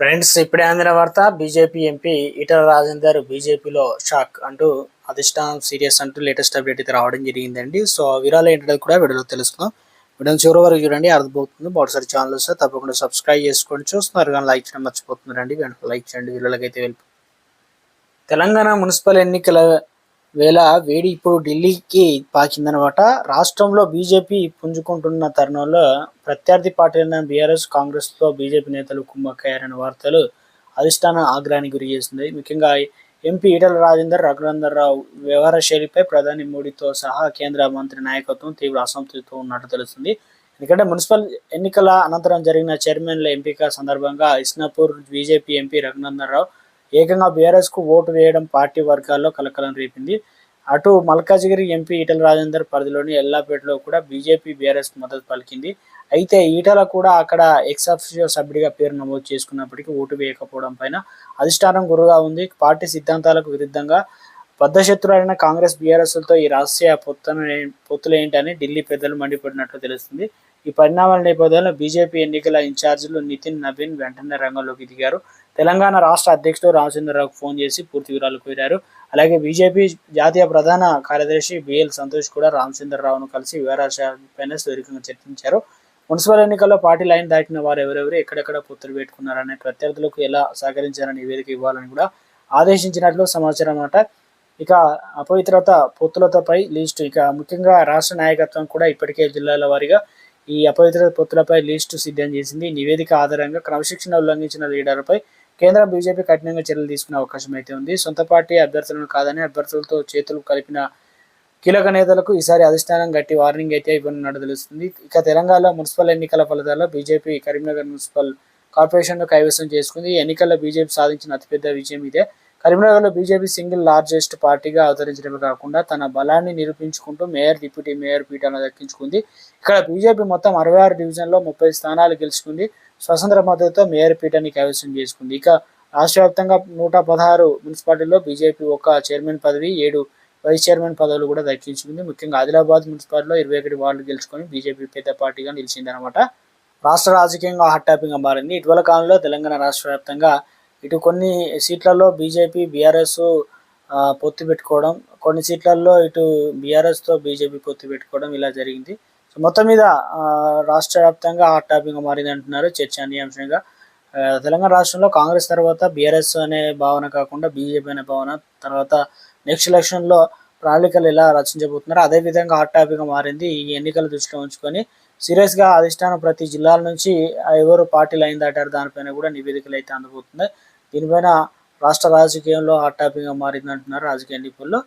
Friends ఇప్పుడే అందిన వార్త బీజేపీ ఎంపీ ఈటల రాజేందర్ బీజేపీలో షాక్ అంటూ అధిష్టానం సీరియస్ అంటూ లేటెస్ట్ అప్డేట్ అయితే రావడం జరిగిందండి. సో ఆ వివరాలు ఏంటో కూడా వీడియోలో తెలుసుకుందాం. వీడియో చివరి వరకు చూడండి అర్థమవుతుంది. మరోసారి ఛానల్ వస్తే తప్పకుండా సబ్స్క్రైబ్ చేసుకోండి. చూస్తున్నారు కానీ లైక్ చేయడం మర్చిపోతున్నారండి. లైక్ చేయండి. వీళ్ళకైతే వెళ్ళి తెలంగాణ మున్సిపల్ ఎన్నికల వేళ వేడి ఇప్పుడు ఢిల్లీకి పాకిందనమాట. రాష్ట్రంలో బీజేపీ పుంజుకుంటున్న తరుణంలో ప్రత్యర్థి పార్టీలైన బీఆర్ఎస్ కాంగ్రెస్తో బీజేపీ నేతలు కుమ్మక్కయ్యారనే వార్తలు అధిష్టాన ఆగ్రహానికి గురి చేసింది ముఖ్యంగా ఎంపీ ఈటల రాజేందర్ రఘునందర్ రావు వ్యవహార శైలిపై ప్రధాని మోడీతో సహా కేంద్ర మంత్రి నాయకత్వం తీవ్ర అసంతృప్తితో ఉన్నట్టు తెలుస్తుంది. ఎందుకంటే మున్సిపల్ ఎన్నికల అనంతరం జరిగిన చైర్మన్ల ఎంపిక సందర్భంగా ఇస్నాపూర్ బీజేపీ ఎంపీ రఘునందన్ రావు ఏకంగా బీఆర్ఎస్కు ఓటు వేయడం పార్టీ వర్గాల్లో కలకలం రేపింది. అటు మల్కాజిగిరి ఎంపీ ఈటల రాజేందర్ పరిధిలోని ఎల్లాపేటలో కూడా బీజేపీ బీఆర్ఎస్ మద్దతు పలికింది. అయితే ఈటల కూడా అక్కడ ఎక్సాఫిషియో సభ్యుడిగా పేరు నమోదు చేసుకున్నప్పటికీ ఓటు వేయకపోవడం పైన అధిష్టానం గురుగా ఉంది. పార్టీ సిద్ధాంతాలకు విరుద్ధంగా బద్ధశత్రులైన కాంగ్రెస్ బీఆర్ఎస్లతో ఈ రహస్య పొత్తున పొత్తులు ఏంటని ఢిల్లీ పెద్దలు మండిపడినట్లు తెలుస్తుంది. ఈ పరిణామాల నేపథ్యంలో బీజేపీ ఎన్నికల ఇన్ఛార్జీలు నితిన్ నవీన్ వెంటనే రంగంలోకి దిగారు. తెలంగాణ రాష్ట్ర అధ్యక్షుడు రామచంద్రరావుకు ఫోన్ చేసి పూర్తి వివరాలు కోరారు. అలాగే బీజేపీ జాతీయ ప్రధాన కార్యదర్శి బిఎల్ సంతోష్ కూడా రామచంద్రరావును కలిసి వివరాలపైన సుదీర్ఘంగా చర్చించారు. మున్సిపల్ ఎన్నికల్లో పార్టీ లైన్ దాటిన వారు ఎవరెవరు ఎక్కడెక్కడ పొత్తులు పెట్టుకున్నారనే ప్రత్యర్థులకు ఎలా సహకరించారని నివేదిక ఇవ్వాలని కూడా ఆదేశించినట్లు సమాచారం అన్నమాట. ఇక అపవిత్రత పొత్తులతోపై లిస్టు ఇక ముఖ్యంగా రాష్ట్ర నాయకత్వం కూడా ఇప్పటికే జిల్లాల వారీగా ఈ అపవిత్రత పొత్తులపై లిస్టు సిద్ధం చేసింది. నివేదిక ఆధారంగా క్రమశిక్షణ ఉల్లంఘించిన లీడర్పై కేంద్ర బీజేపీ కఠినంగా చర్యలు తీసుకునే అవకాశం అయితే ఉంది. సొంత పార్టీ అభ్యర్థులను కాదని అభ్యర్థులతో చేతులు కలిపిన కీలక నేతలకు ఈసారి అధిష్టానం గట్టి వార్నింగ్ అయితే ఇవ్వనున్నట్టు తెలుస్తుంది. ఇక తెలంగాణలో మున్సిపల్ ఎన్నికల ఫలితాల్లో బీజేపీ కరీంనగర్ మున్సిపల్ కార్పొరేషన్లో కైవసం చేసుకుంది. ఎన్నికల్లో బీజేపీ సాధించిన అతిపెద్ద విజయం ఇదే. కరీంనగర్లో బీజేపీ సింగిల్ లార్జెస్ట్ పార్టీగా అవతరించడమే కాకుండా తన బలాన్ని నిరూపించుకుంటూ మేయర్ డిప్యూటీ మేయర్ పీఠాలను దక్కించుకుంది. ఇక్కడ బీజేపీ మొత్తం అరవై ఆరు డివిజన్లో ముప్పై స్థానాలు గెలుచుకుంది. స్వతంత్ర మద్దతుతో మేయర్ పీఠాన్ని కైవసం చేసుకుంది. ఇక రాష్ట్ర వ్యాప్తంగా నూట పదహారు మున్సిపాలిటీల్లో బీజేపీ ఒక చైర్మన్ పదవి ఏడు వైస్ చైర్మన్ పదవులు కూడా దక్కించుకుంది. ముఖ్యంగా ఆదిలాబాద్ మున్సిపాలిటీలో ఇరవై ఒకటి వార్డులు గెలుచుకొని బీజేపీ పెద్ద పార్టీగా నిలిచిందనమాట రాష్ట్ర రాజకీయంగా హాట్ టాపిక్గా మారింది. ఇటీవల కాలంలో తెలంగాణ రాష్ట్ర వ్యాప్తంగా ఇటు కొన్ని సీట్లలో బీజేపీ బీఆర్ఎస్ పొత్తు పెట్టుకోవడం కొన్ని సీట్లలో ఇటు బీఆర్ఎస్తో బీజేపీ పొత్తు పెట్టుకోవడం ఇలా జరిగింది. సో మొత్తం మీద రాష్ట్ర వ్యాప్తంగా హాట్ టాపిక్గా మారింది అంటున్నారు చర్చనీయాంశంగా. తెలంగాణ రాష్ట్రంలో కాంగ్రెస్ తర్వాత బీఆర్ఎస్ అనే భావన కాకుండా బీజేపీ అనే భావన తర్వాత నెక్స్ట్ ఎలక్షన్లో ప్రణాళికలు ఎలా రచించబోతున్నారో అదే విధంగా హాట్ టాపిక్గా మారింది ఈ ఎన్నికల దృష్టిలో ఉంచుకొని. సీరియస్గా అధిష్టానం ప్రతి జిల్లాల నుంచి ఎవరు పార్టీ లైన్ దాటారు దానిపైన కూడా నివేదికలు అయితే అందబోతున్నాయి. దీనిపైన రాష్ట్ర రాజకీయంలో హాట్ టాపిక్గా మారింది అంటున్నారు రాజకీయ నిపుణులు.